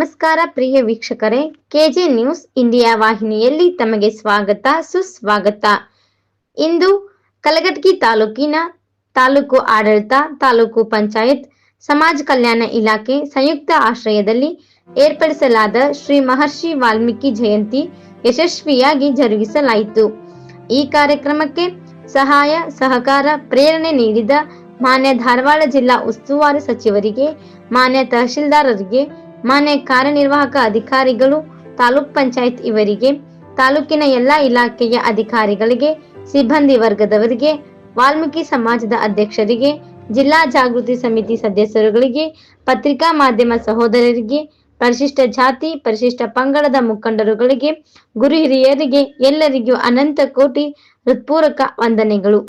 ನಮಸ್ಕಾರ ಪ್ರಿಯ ವೀಕ್ಷಕರೇ, K J news India ವಾಹಿನಿಯಲ್ಲಿ ತಮಗೆ ಸ್ವಾಗತ, ಸುಸ್ವಾಗತ. ಇಂದು ಕಲಘಟಗಿ ತಾಲೂಕಿನ ತಾಲೂಕು ಆಡಳಿತ, ತಾಲೂಕು ಪಂಚಾಯತ್, ಸಮಾಜ ಕಲ್ಯಾಣ ಇಲಾಖೆ ಸಂಯುಕ್ತ ಆಶ್ರಯದಲ್ಲಿ ಏರ್ಪಡಿಸಲಾದ ಶ್ರೀ ಮಹರ್ಷಿ ವಾಲ್ಮೀಕಿ ಜಯಂತಿ ಯಶಸ್ವಿಯಾಗಿ ಜರುಗಿಸಲಾಯಿತು. ಈ ಕಾರ್ಯಕ್ರಮಕ್ಕೆ ಸಹಾಯ, ಸಹಕಾರ, ಪ್ರೇರಣೆ ನೀಡಿದ ಮಾನ್ಯ ಧಾರವಾಡ ಜಿಲ್ಲಾ ಉಸ್ತುವಾರಿ ಸಚಿವರಿಗೆ, ಮಾನ್ಯ ತಹಶೀಲ್ದಾರರಿಗೆ ಮಾನ್ಯ ಕಾರ್ಯನಿರ್ವಾಹಕ ಅಧಿಕಾರಿಗಳು, ತಾಲೂಕ್ ಪಂಚಾಯತ್ ಇವರಿಗೆ, ತಾಲೂಕಿನ ಎಲ್ಲಾ ಇಲಾಖೆಯ ಅಧಿಕಾರಿಗಳಿಗೆ, ಸಿಬ್ಬಂದಿ ವರ್ಗದವರಿಗೆ, ವಾಲ್ಮೀಕಿ ಸಮಾಜದ ಅಧ್ಯಕ್ಷರಿಗೆ, ಜಿಲ್ಲಾ ಜಾಗೃತಿ ಸಮಿತಿ ಸದಸ್ಯರುಗಳಿಗೆ, ಪತ್ರಿಕಾ ಮಾಧ್ಯಮ ಸಹೋದರರಿಗೆ, ಪರಿಶಿಷ್ಟ ಜಾತಿ, ಪರಿಶಿಷ್ಟ ಪಂಗಡದ ಮುಖಂಡರುಗಳಿಗೆ, ಗುರು ಹಿರಿಯರಿಗೆ ಎಲ್ಲರಿಗೂ ಅನಂತ ಕೋಟಿ ಹೃತ್ಪೂರ್ವಕ ವಂದನೆಗಳು.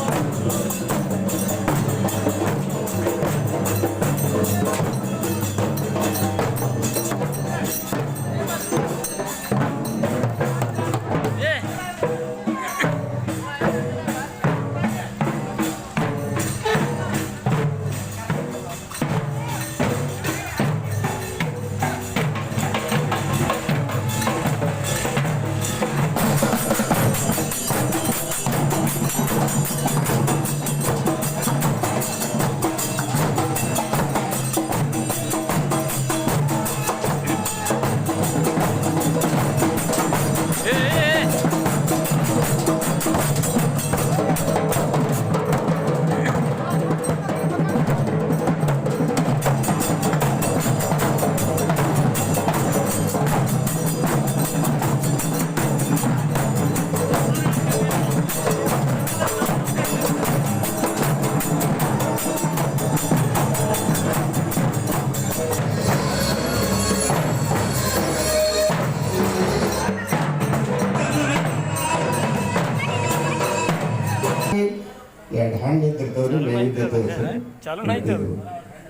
ಎರಡು ಹಣ್ಣು ಇದ್ದಿರ್ತವ್ರಿ ನೈವೇದ್ಯ ತೋರಿಸಿ ಚಾಲು ಆಯ್ತು ಅದು.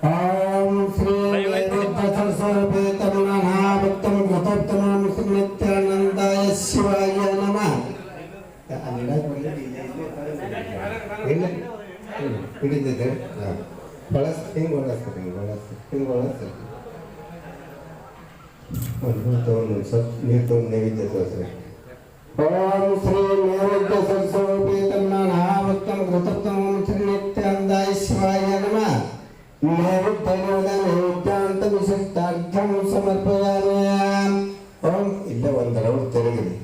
ಓಂ ಶ್ರೀ ನೈವೇದ್ಯ ಭಕ್ತಂ ಗತೋತ್ತಮಂ ನಿತ್ಯಾನಂದಾಯ ಶಿವಾಯ ನಮಃ ಅಲ್ಲಿ ಇಡಕ್ ಬರಲಿ, ಇಲ್ಲ ಇಲ್ಲ ಹಿಡಿದಿದೆ ಬಳಸ್ ಹಿಂಗೆ ಬಳಸ್ತಾರೆ ಹಿಂಗೆ ಬಳಸ್ತಾರೆ ಹಿಂಗೆ ಬಳಸ್ತಾರೆ ಒಂದು ತಗೊಂಡು ಸ್ವಲ್ಪ ನೀರು ತಗೊಂಡು ನೈವೇದ್ಯ ತೋರಿಸ್ರಿ ಓಂ ಶ್ರೀ ನೈವೇದ್ಯ ವಿಶಿಷ್ಟಾರ್ಥಂ ಸಮರ್ಪಯಾಮಿ. ಓಂ ಇಲ್ಲೇ ಒಂದು ರೌಂಡ್ ತಿರುಗಿದೆ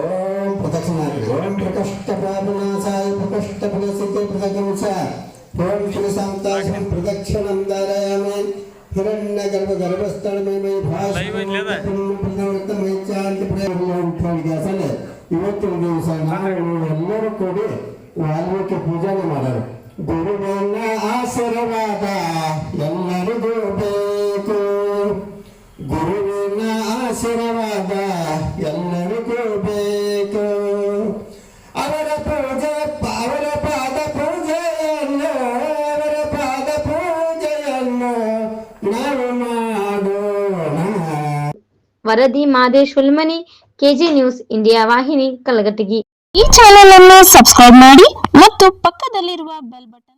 ಓಂ ಪ್ರದಕ್ಷಿಣಾಗ್ರಿ ಓಂ ಪ್ರಕಷ್ಟ ಪಾಪನಾಶಾಯ ಪ್ರಕಷ್ಟ ಫಲಸಿದ್ಧಿ ಪ್ರದಕಂಸ ಓಂ ಶ್ರೀ ಸಂತಾಶಂ ಪ್ರದಕ್ಷಿಣಂ ಧಾರಯಾಮಿ ಹಿರಣ್ಯ ಗರ್ಭ ಗರ್ಭಸ್ಥಳ ಮೇ? ಭಾಷೆ ಇವತ್ತಿನ ದಿವಸ ನಾವು ಎಲ್ಲರೂ ಕೂಡಿ ವಾಲ್ಮೀಕಿ ಪೂಜಾನೆ ಮಾಡೋರು. ಗುರುವಿನ ಆಶೀರ್ವಾದ ಎಲ್ಲರಿಗೂ ಬೇಕು ಗುರುವಿನ ಆಶೀರ್ವಾದ ಎಲ್ಲರಿಗೂ ಬೇಕು. ಅವರ ಪೂಜೆ ಅವರ ಪಾದ ಪೂಜೆಯನ್ನು ಅವರ ಪಾದ ಪೂಜೆಯನ್ನು ನಾವು ಮಾಡೋಣ. ವರದಿ Madesh Hulmani KG news India ವಾಹಿನಿ ಕಲಘಟಗಿ. ಈ ಚಾನೆಲ್ ಅನ್ನು ಸಬ್ಸ್ಕ್ರೈಬ್ ಮಾಡಿ ಮತ್ತು ಪಕ್ಕದಲ್ಲಿರುವ ಬೆಲ್ ಬಟನ್